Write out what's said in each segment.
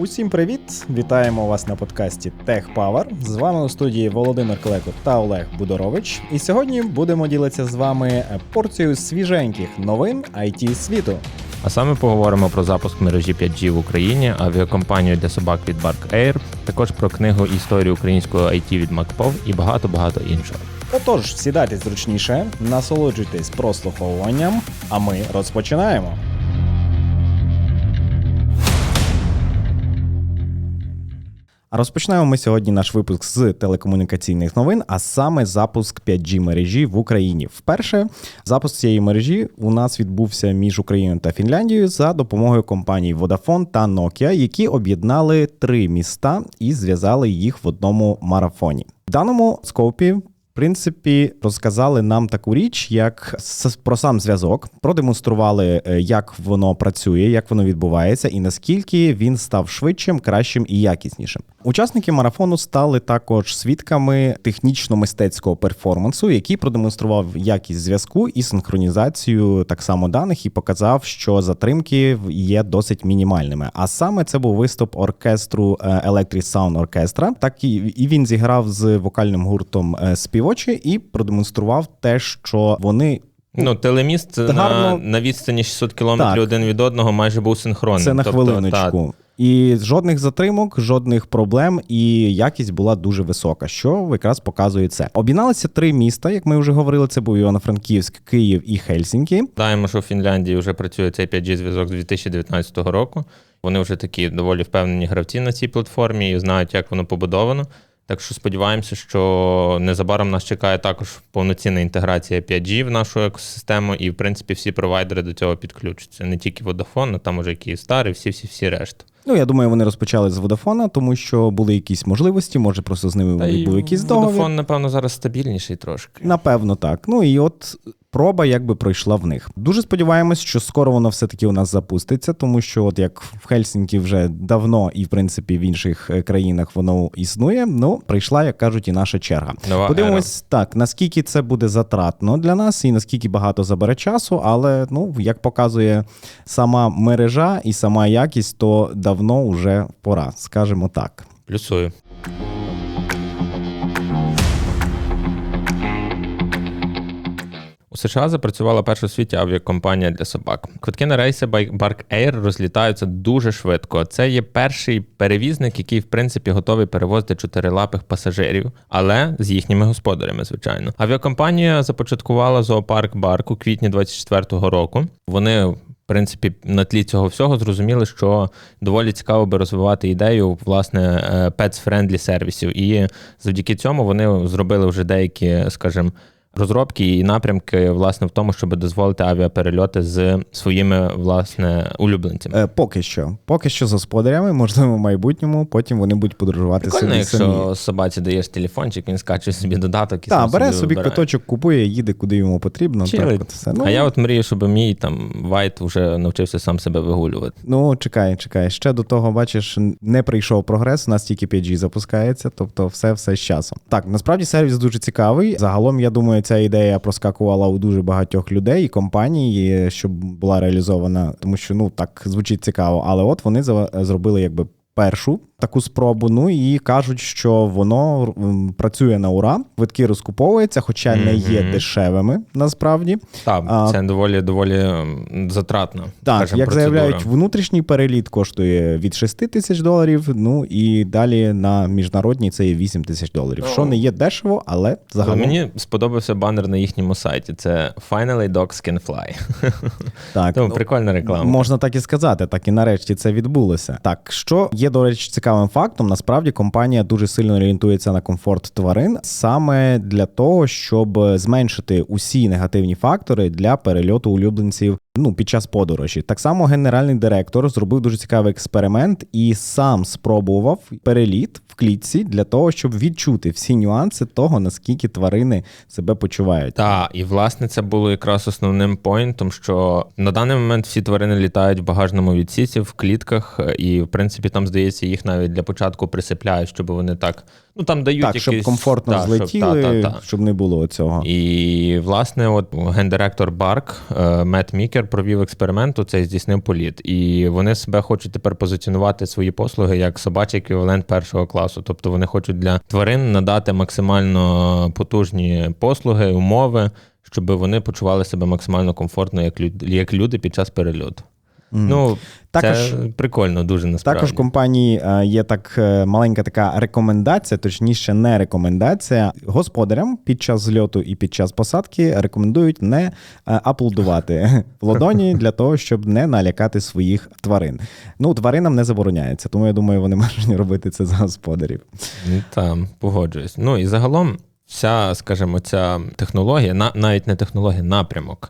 Усім привіт! Вітаємо вас на подкасті Tech Power. З вами у студії Володимир Клеко та Олег Будорович. І сьогодні будемо ділитися з вами порцією свіженьких новин IT світу. А саме поговоримо про запуск мережі 5G в Україні, авіакомпанію для собак від Bark Air, також про книгу історії українського IT від MacPov і багато багато іншого. Отож, сідайте зручніше, насолоджуйтесь прослуховуванням, а ми розпочинаємо. А розпочнемо ми сьогодні наш випуск з телекомунікаційних новин, а саме запуск 5G мережі в Україні. Вперше запуск цієї мережі у нас відбувся між Україною та Фінляндією за допомогою компаній Vodafone та Nokia, які об'єднали три міста і зв'язали їх в одному марафоні. В даному скопі принципі, розказали нам таку річ, як про сам зв'язок, продемонстрували, е, як воно працює, як воно відбувається, і наскільки він став швидшим, кращим і якіснішим. Учасники марафону стали також свідками технічно-мистецького перформансу, який продемонстрував якість зв'язку і синхронізацію так само даних, і показав, що затримки є досить мінімальними. А саме це був виступ оркестру е, Electric Sound Orchestra. Так і, він зіграв з вокальним гуртом е, співочі і продемонстрував те, що вони. Ну, телеміст Та на, на відстані 600 кілометрів Так. один від одного майже був синхронним. Це на Тобто, хвилиночку. І жодних затримок, жодних проблем, і якість була дуже висока, що якраз показує це. Об'єдналися три міста, як ми вже говорили. Це був Івано-Франківськ, Київ і Хельсінкі. Знаємо, що в Фінляндії вже працює цей 5G зв'язок з 2019 року. Вони вже такі доволі впевнені гравці на цій платформі і знають, як воно побудовано. Так що сподіваємося, що незабаром нас чекає також повноцінна інтеграція 5G в нашу екосистему, і в принципі всі провайдери до цього підключаться. Не тільки Vodafone, а там уже Київстар і всі всі всі решта. Ну я думаю, вони розпочали з Водафона, тому що були якісь можливості. Може, просто з ними був якийсь договір. Vodafone, напевно, зараз стабільніший трошки. Напевно, так. Ну і от проба якби пройшла в них. Дуже сподіваємось, що скоро воно все-таки у нас запуститься, тому що, от як в Хельсінкі вже давно і в принципі в інших е, країнах воно існує. Ну, прийшла, як кажуть, і наша черга. Нова Подивимось так, наскільки це буде затратно для нас, і наскільки багато забере часу, але ну як показує сама мережа і сама якість, то давно вже пора, скажімо так. Плюсую. США запрацювала перша в світі авіакомпанія для собак. Квитки на рейси Bark Air розлітаються дуже швидко. Це є перший перевізник, який в принципі готовий перевозити чотирилапих пасажирів, але з їхніми господарями, звичайно. Авіакомпанія започаткувала зоопарк Барк у квітні 24-го року. Вони в принципі, на тлі цього всього зрозуміли, що доволі цікаво би розвивати ідею власне е, pets-friendly сервісів. І завдяки цьому вони зробили вже деякі, скажімо, розробки і напрямки, власне, в тому, щоб дозволити авіаперельоти з своїми власне улюбленцями. Е, поки що, поки що з господарями, можливо, в майбутньому, потім вони будуть подорожувати Прикольно, собі якщо самі. собаці даєш телефончик, він скачує собі додаток і Так, бере собі вибирає. квиточок, купує, їде куди йому потрібно. Так, от все. Ну, А я от мрію, щоб мій там Вайт вже навчився сам себе вигулювати. ну, чекай, чекай. Ще до того, бачиш, не прийшов прогрес, у нас тільки 5G запускається, тобто все, все з часом. Так, насправді сервіс дуже цікавий. Загалом, я думаю, ця ідея проскакувала у дуже багатьох людей і компаній, щоб була реалізована, тому що ну так звучить цікаво. Але от вони зробили якби. Першу таку спробу, ну і кажуть, що воно працює на ура, квитки розкуповуються, хоча не є дешевими насправді. Так, А- це доволі доволі затратно. Так, як процедура. заявляють, внутрішній переліт коштує від 6 тисяч доларів. Ну і далі на міжнародній це є 8 тисяч доларів. Що не є дешево, але загалом Мені сподобався банер на їхньому сайті. Це Finally Dogs Can Fly. так. Тому прикольна реклама. Можна так і сказати, так і нарешті це відбулося. Так, що є, до речі, цікавим фактом, насправді компанія дуже сильно орієнтується на комфорт тварин саме для того, щоб зменшити усі негативні фактори для перельоту улюбленців ну, під час подорожі. Так само генеральний директор зробив дуже цікавий експеримент і сам спробував переліт в клітці для того, щоб відчути всі нюанси того, наскільки тварини себе почувають. Так, і власне це було якраз основним поінтом, що на даний момент всі тварини літають в багажному відсіці, в клітках, і в принципі там здається, їх навіть для початку присипляють, щоб вони так Ну там дають Так, якісь, щоб комфортно та, щоб- злетіли, та, та, та. щоб не було цього. І, власне, от гендиректор Барк е, Мет Мікер провів експеримент, у цей здійснив політ. І вони себе хочуть тепер позиціонувати свої послуги як собачий еквівалент першого класу. Тобто вони хочуть для тварин надати максимально потужні послуги, умови, щоб вони почували себе максимально комфортно, як люди, як люди під час перельоту. Ну, Також- це прикольно, дуже насправді. Також в компанії е, є так е, маленька така рекомендація, точніше, не рекомендація. Господарям під час зльоту і під час посадки рекомендують не е, аплодувати в ладоні для того, щоб не налякати своїх тварин. Ну, тваринам не забороняється, тому я думаю, вони можуть робити це за господарів. Ну, Там погоджуюсь. Ну і загалом, вся, скажімо, ця технологія, навіть не технологія, напрямок.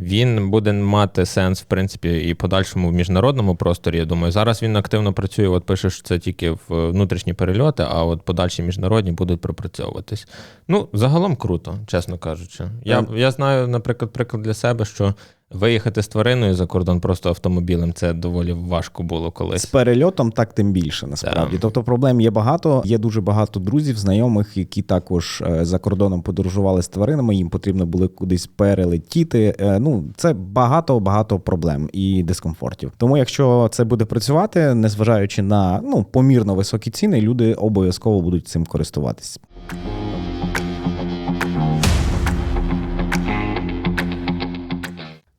Він буде мати сенс, в принципі, і подальшому в міжнародному просторі. Я думаю, зараз він активно працює. От пише, що це тільки в внутрішні перельоти, а от подальші міжнародні будуть пропрацьовуватись. Ну, загалом круто, чесно кажучи. Я, я знаю, наприклад, приклад для себе, що виїхати з твариною за кордон просто автомобілем це доволі важко було колись. З перельотом так тим більше насправді. Так. Тобто проблем є багато. Є дуже багато друзів, знайомих, які також е, за кордоном подорожували з тваринами. Їм потрібно було кудись перелетіти. Е, Ну це багато багато проблем і дискомфортів. Тому, якщо це буде працювати, незважаючи на ну помірно високі ціни, люди обов'язково будуть цим користуватись.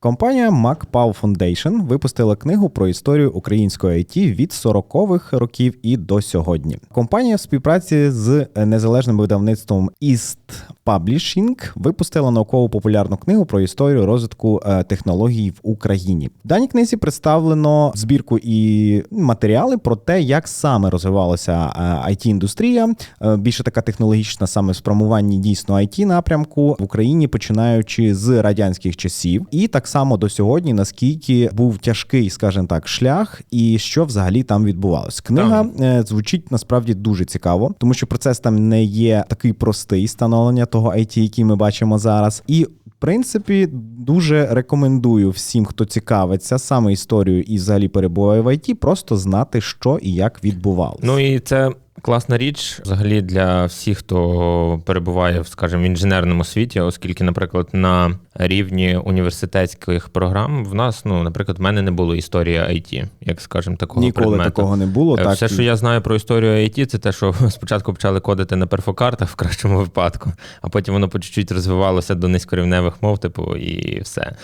Компанія MacPow Foundation випустила книгу про історію української IT від 40-х років і до сьогодні. Компанія в співпраці з незалежним видавництвом East Publishing випустила науково-популярну книгу про історію розвитку е, технологій в Україні. В даній книзі представлено збірку і матеріали про те, як саме розвивалася it індустрія Е, більше така технологічна саме в спрямуванні дійсно it напрямку в Україні, починаючи з радянських часів, і так само до сьогодні, наскільки був тяжкий, скажімо так, шлях, і що взагалі там відбувалось. Книга е, звучить насправді дуже цікаво, тому що процес там не є такий простий становлення того IT, який ми бачимо зараз, і в принципі, дуже рекомендую всім, хто цікавиться саме історією і взагалі перебуває в IT, просто знати, що і як відбувалося. Ну і це класна річ взагалі для всіх, хто перебуває, скажімо, в інженерному світі, оскільки, наприклад, на рівні університетських програм в нас, ну, наприклад, в мене не було історії IT, як скажімо, такого Ніколи предмету. такого не було. Е, Так Все, що я знаю про історію IT, це те, що спочатку почали кодити на перфокартах в кращому випадку, а потім воно по чуть-чуть розвивалося до низькорівневих мов, типу, і все.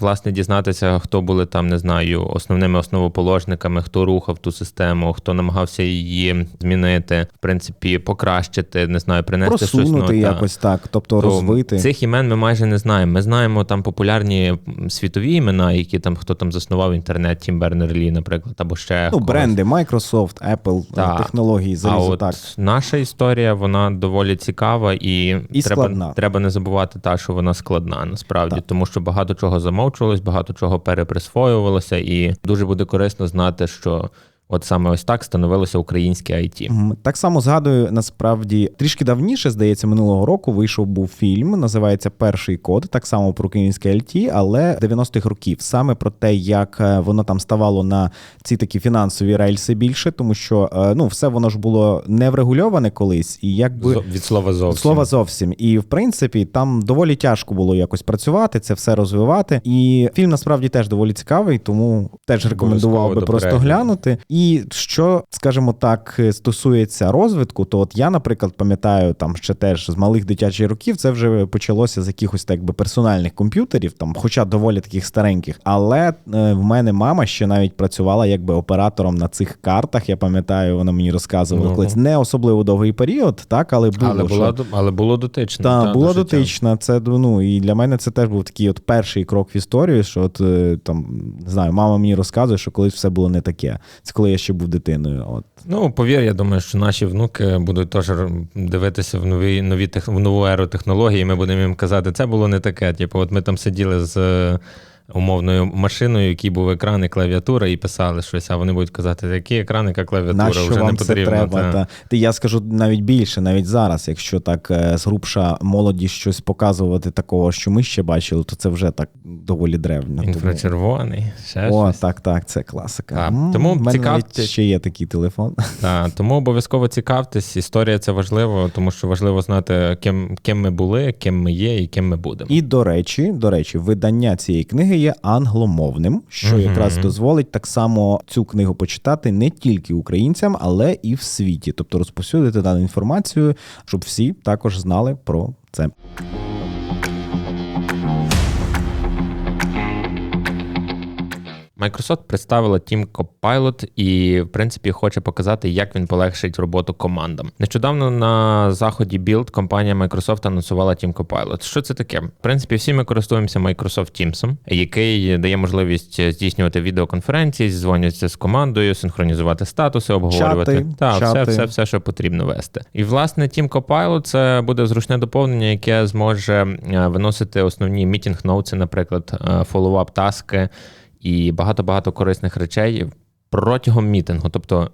Власне, дізнатися, хто були там, не знаю, основними основоположниками, хто рухав ту систему, хто намагався її змінити, в принципі, покращити, не знаю, принести щось нове. якось так, тобто То розвити. Цих імен ми майже не знаємо. Ми знаємо там популярні світові імена, які там хто там заснував інтернет, Тім Бернер-Лі, наприклад, або ще Ну, когось. бренди, Microsoft, Apple, Так. технології, А от так. наша історія вона доволі цікава і, І треба, складна. треба не забувати та, що вона складна насправді, Так. тому що багато чого замовчувалось, багато чого переприсвоювалося, і дуже буде корисно знати, що от саме ось так становилося українське IT. Так само згадую, насправді трішки давніше, здається, минулого року вийшов був фільм, називається Перший код, так само про українське LT, але 90-х років. Саме про те, як е, воно там ставало на ці такі фінансові рельси більше, тому що е, ну все воно ж було не врегульоване колись, і якби. Зо- Від слова зовсім. Слова зовсім. І в принципі там доволі тяжко було якось працювати, це все розвивати. І фільм насправді теж доволі цікавий, тому теж рекомендував би Обов'язково просто перегляду. глянути. І що, скажімо так, стосується розвитку, то от я, наприклад, пам'ятаю там ще теж з малих дитячих років, це вже почалося з якихось так би персональних комп'ютерів, там, хоча доволі таких стареньких. Але е, в мене мама ще навіть працювала якби оператором на цих картах. Я пам'ятаю, вона мені розказувала Ну. колись не особливо довгий період, так, але було але, була, до- але було дотично. та, та, до життя. дотична. Це ну і для мене це теж був такий от перший крок в історію. Що от е, там не знаю, мама мені розказує, що колись все було не таке. Це коли я ще був дитиною. От Ну, повір, я думаю, що наші внуки будуть теж дивитися в нові, нові в нову еру технологій, і ми будемо їм казати, це було не таке. Типу, от ми там сиділи з умовною машиною, який був екран і клавіатура, і писали щось, а вони будуть казати, які екран, яка клавіатура Нащо вже вам не це потрібно. треба? та. Та. Я скажу навіть більше, навіть зараз, якщо так е, згрубша молодість щось показувати такого, що ми ще бачили, то це вже так доволі древньо. Інфрачервоний, ще О, щось. так, так, це класика. Так, М, тому мене навіть ще є такий телефон. Та, тому обов'язково цікавтесь. Історія це важливо, тому що важливо знати, ким, ким ми були, ким ми є і ким ми будемо. І до речі, до речі, видання цієї книги є англомовним, що якраз дозволить так само цю книгу почитати не тільки українцям, але і в світі, тобто розповсюдити дану інформацію, щоб всі також знали про це. Microsoft представила Team Copilot і, в принципі, хоче показати, як він полегшить роботу командам. Нещодавно на заході Build компанія Microsoft анонсувала Team Copilot. Що це таке? В принципі, всі ми користуємося Microsoft Teams, який дає можливість здійснювати відеоконференції, зізвонюватися з командою, синхронізувати статуси, обговорювати Чати, та все, чати. все, все, що потрібно вести. І власне Team Copilot це буде зручне доповнення, яке зможе е, виносити основні мітінг ноутси, наприклад, е, фоллоуап таски і багато-багато корисних речей протягом мітингу. Тобто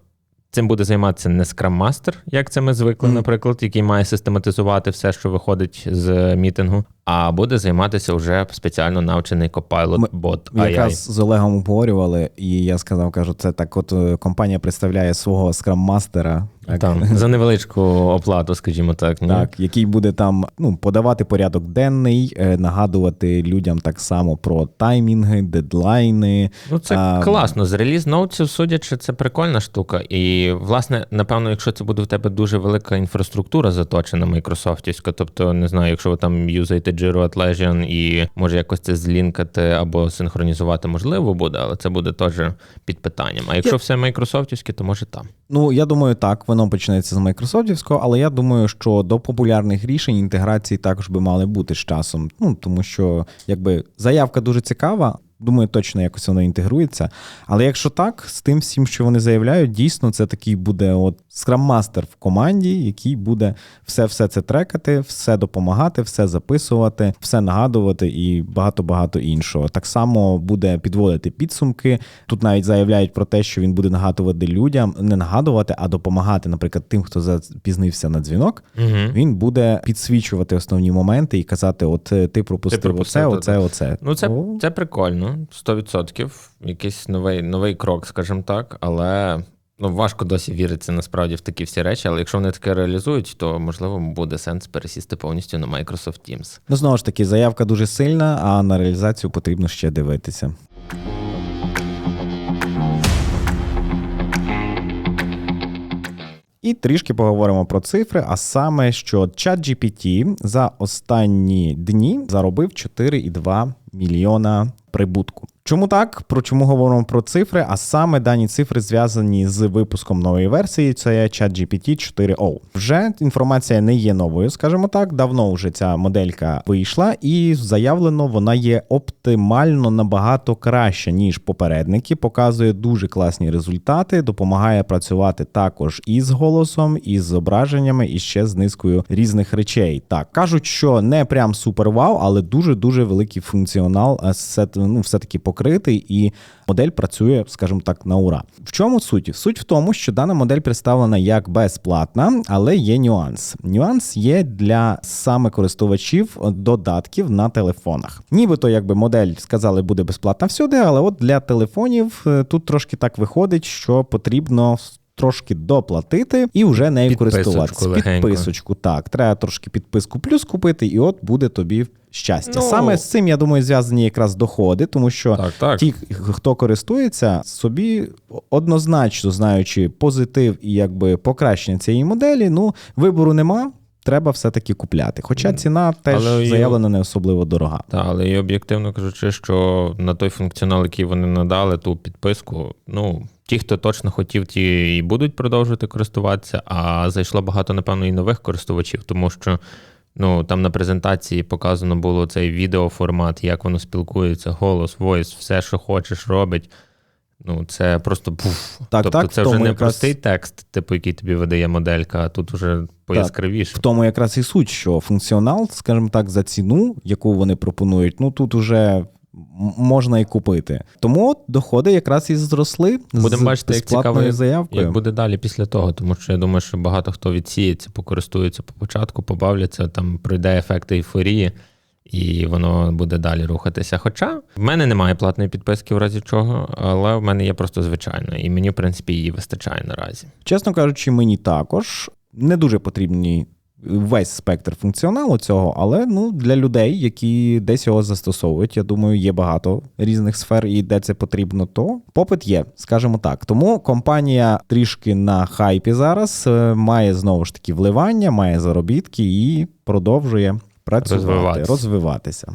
цим буде займатися не Master, як це ми звикли, Мгм. наприклад, який має систематизувати все, що виходить з мітингу, а буде займатися вже спеціально навчений Copilot бот Ми AI. якраз з Олегом обговорювали, і я сказав, кажу, це так, от е, компанія представляє свого скрам-мастера, так, Там, за невеличку оплату, скажімо так. Ні? так, який буде там ну, подавати порядок денний, е, нагадувати людям так само про таймінги, дедлайни. Ну, це А, класно. З реліз ноутсів, судячи, це прикольна штука. І, власне, напевно, якщо це буде в тебе дуже велика інфраструктура заточена майкрософтівська, тобто не знаю, якщо ви там юзаєте Jira Atlassian і може якось це злінкати або синхронізувати, можливо, буде, але це буде теж під питанням. А якщо Я- все майкрософтівське, то може там. Ну, я думаю, так, воно почнеться з майкрософтівського, але я думаю, що до популярних рішень інтеграції також би мали бути з часом. Ну, тому що якби заявка дуже цікава. Думаю, точно якось воно інтегрується. Але якщо так, з тим всім, що вони заявляють, дійсно це такий буде от скрам-мастер в команді, який буде все все це трекати, все допомагати, все записувати, все нагадувати і багато-багато іншого. Так само буде підводити підсумки. Тут навіть заявляють про те, що він буде нагадувати людям, не нагадувати, а допомагати, наприклад, тим, хто запізнився на дзвінок. Угу. Він буде підсвічувати основні моменти і казати: от е, ти пропустив, Ти пропустив, оце, та-та. оце, оце. Ну, це, О, це прикольно, 100%. Якийсь новий, новий крок, скажімо так, але. Ну, важко досі віриться насправді в такі всі речі, але якщо вони таке реалізують, то можливо буде сенс пересісти повністю на Microsoft Teams. Ну, знову ж таки, заявка дуже сильна, а на реалізацію потрібно ще дивитися. І трішки поговоримо про цифри, а саме, що ChatGPT за останні дні заробив 4,2 мільйона прибутку. Чому так? Про чому говоримо про цифри? А саме дані цифри зв'язані з випуском нової версії. Це ChatGPT 4o. Вже інформація не є новою, скажімо так. Давно вже ця моделька вийшла, і заявлено, вона є оптимально набагато краще ніж попередники. Показує дуже класні результати, допомагає працювати також і з голосом, і з зображеннями, і ще з низкою різних речей. Так кажуть, що не прям супер вау, але дуже дуже великий функціонал е, ну, все таки покритий, і модель працює, скажімо так, на ура. В чому суть? Суть в тому, що дана модель представлена як безплатна, але є нюанс. Нюанс є для саме користувачів додатків на телефонах. Нібито, якби модель сказали, буде безплатна всюди, але от для телефонів е, тут трошки так виходить, що потрібно. Трошки доплатити і вже нею Підписочку користуватися. легенько. Підписочку, так. Треба трошки підписку плюс купити, і от буде тобі щастя. Ну. Саме з цим, я думаю, зв'язані якраз доходи, тому що Так, так. ті, хто користується, собі однозначно знаючи позитив і якби покращення цієї моделі, ну вибору нема. Треба все-таки купляти. Хоча ціна теж Але і- заявлена не особливо дорога. Так, але і об'єктивно кажучи, що на той функціонал, який вони надали, ту підписку, ну. Ті, хто точно хотів, ті і будуть продовжувати користуватися, а зайшло багато, напевно, і нових користувачів, тому що ну, там на презентації показано було цей відеоформат, як воно спілкується, голос, войс, все, що хочеш, робить. Ну, це просто пуф. Так, тобто так, це вже не якраз- простий текст, типу, який тобі видає моделька, а тут вже пояскравіше. В тому якраз і суть, що функціонал, скажімо так, за ціну, яку вони пропонують, ну тут уже можна і купити. Тому доходи якраз і зросли Будемо з бачити, як цікаво, заявкою. як буде далі після того, тому що я думаю, що багато хто відсіється, покористується по початку, побавляться, там пройде ефект ейфорії, і воно буде далі рухатися. Хоча в мене немає платної підписки в разі чого, але в мене є просто звичайна, і мені, в принципі, її вистачає наразі. Чесно кажучи, мені також не дуже потрібні весь спектр функціоналу цього, але ну для людей, які десь його застосовують, я думаю, є багато різних сфер, і де це потрібно, то попит є, скажімо так. Тому компанія трішки на хайпі зараз е, має знову ж таки вливання, має заробітки і продовжує працювати, Розвиватися. розвиватися.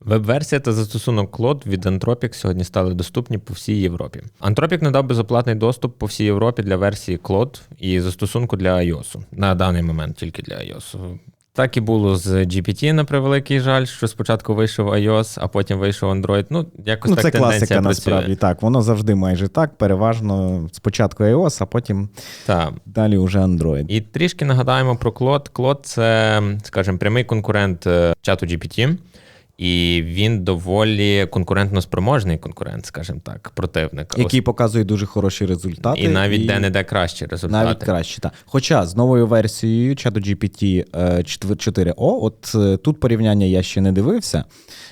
Веб-версія та застосунок Cloud від Anthropic сьогодні стали доступні по всій Європі. Anthropic надав безоплатний доступ по всій Європі для версії Cloud і застосунку для iOS. На даний момент тільки для iOS. Так і було з GPT, на превеликий жаль, що спочатку вийшов iOS, а потім вийшов Android. Ну, якось Ну, так це тенденція класика працює. насправді. Так, воно завжди майже так. Переважно спочатку iOS, а потім Так. далі вже Android. І трішки нагадаємо про Клод. Клод – це, скажімо, прямий конкурент е, чату GPT. І він доволі конкурентно спроможний конкурент, скажімо так, противник. Який показує дуже хороші результати. І навіть де-не-де кращі результати. Навіть краще, так. Хоча з новою версією ChatGPT 4o, от е, тут порівняння я ще не дивився.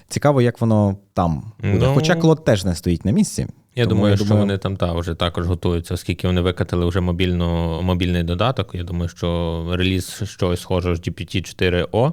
Цікаво, як воно там буде. Ну, Хоча Клод теж не стоїть на місці. Я Тому думаю, що вони там та, вже також готуються, оскільки вони викатили вже мобільну, мобільний додаток. Я думаю, що реліз щось схожого з GPT 4o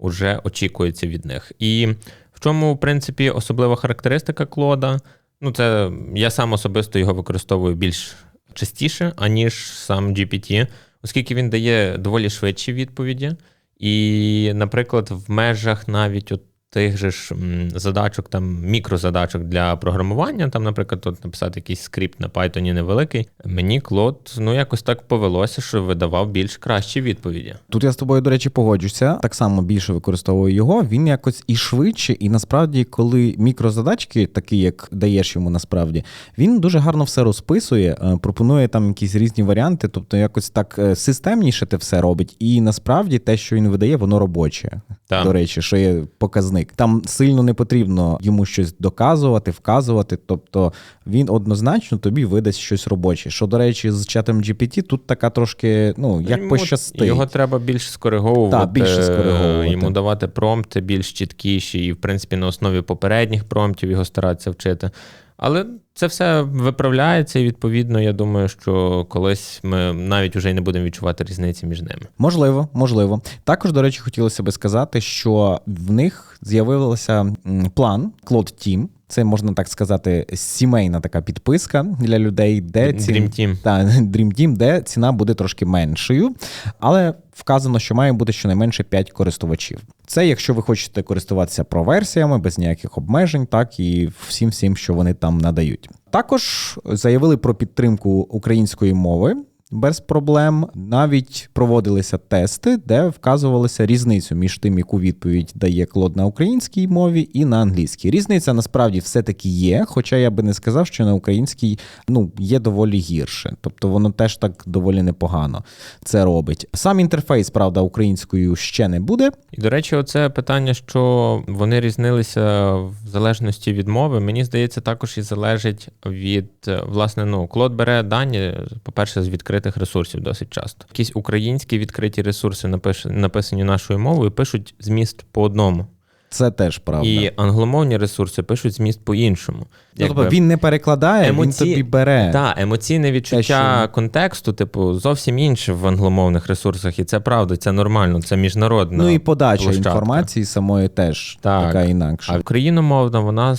вже очікується від них. І в чому, в принципі, особлива характеристика Клода? Ну, це я сам особисто його використовую більш частіше, аніж сам GPT, оскільки він дає доволі швидші відповіді. І, наприклад, в межах навіть от тих же ж задачок, там мікрозадачок для програмування, там, наприклад, от написати якийсь скрипт на Python невеликий, мені Клод ну якось так повелося, що видавав більш кращі відповіді. Тут я з тобою, до речі, погоджуся. Так само більше використовую його. Він якось і швидше, і насправді, коли мікрозадачки, такі як даєш йому насправді, він дуже гарно все розписує, е, пропонує там якісь різні варіанти, тобто якось так е, системніше те все робить. І насправді те, що він видає, воно робоче. Так. До речі, що є показник. Там сильно не потрібно йому щось доказувати, вказувати. Тобто він однозначно тобі видасть щось робоче. Що, до речі, з чатом GPT тут така трошки, ну, як Йому- пощастить. Його треба більше скориговувати, Та, більше скориговувати. йому давати промпти більш чіткіші, і, в принципі, на основі попередніх промптів його старатися вчити. Але це все виправляється, і відповідно, я думаю, що колись ми навіть вже й не будемо відчувати різниці між ними. Можливо, можливо. Також, до речі, хотілося би сказати, що в них з'явився план Cloud Team. Це можна так сказати, сімейна така підписка для людей, де ці... Dream Team. Та, Dream Team, де ціна буде трошки меншою, але вказано, що має бути щонайменше 5 користувачів. Це якщо ви хочете користуватися проверсіями без ніяких обмежень, так і всім всім, що вони там надають. Також заявили про підтримку української мови. Без проблем навіть проводилися тести, де вказувалася різницю між тим, яку відповідь дає Клод на українській мові і на англійській. Різниця насправді все-таки є, хоча я би не сказав, що на українській ну є доволі гірше. Тобто воно теж так доволі непогано це робить. Сам інтерфейс, правда, українською ще не буде. І, до речі, оце питання, що вони різнилися в залежності від мови, мені здається, також і залежить від е, власне, ну, Клод бере дані, по-перше, з відкритих ресурсів досить часто. Якісь українські відкриті ресурси написані нашою мовою, пишуть зміст по одному. Це теж правда. І англомовні ресурси пишуть зміст по-іншому. Ну, тобто він не перекладає, він тобі бере. Так, емоційне відчуття що- контексту, типу, зовсім інше в англомовних ресурсах, і це правда, це нормально, це міжнародна. Ну і подача площадка. інформації самої теж Так. така інакша. А україномовна вона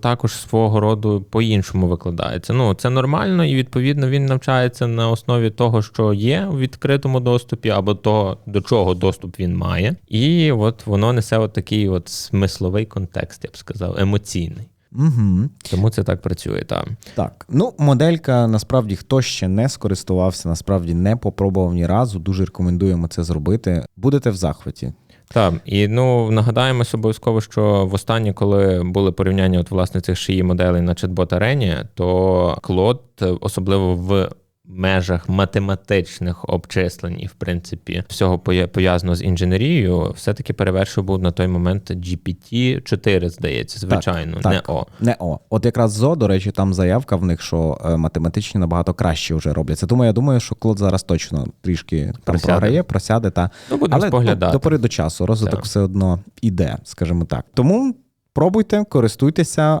також свого роду по-іншому викладається. Ну це нормально, і відповідно він навчається на основі того, що є у відкритому доступі, або того, до чого доступ він має. І от воно несе от такий от смисловий контекст, я б сказав, емоційний. Угу. Тому це так працює. Там Так, ну моделька насправді хто ще не скористувався, насправді не попробував ні разу. Дуже рекомендуємо це зробити. Будете в захваті. Так, і ну нагадаємось обов'язково, що в останнє, коли були порівняння от власне цих шиї моделей на чат-бот арені, то Клод, особливо в межах математичних обчислень і, в принципі, всього пов'язаного з інженерією, все-таки перевершив був на той момент GPT-4, здається, звичайно, так, не О. Не О. От якраз ЗО, до речі, там заявка в них, що е, математичні набагато краще вже робляться. Тому я думаю, що Клод зараз точно трішки там Просяде. програє, просяде та. Ну, будемо Але споглядати. ну, до пори до часу розвиток Так. все одно іде, скажімо так. Тому пробуйте, користуйтеся.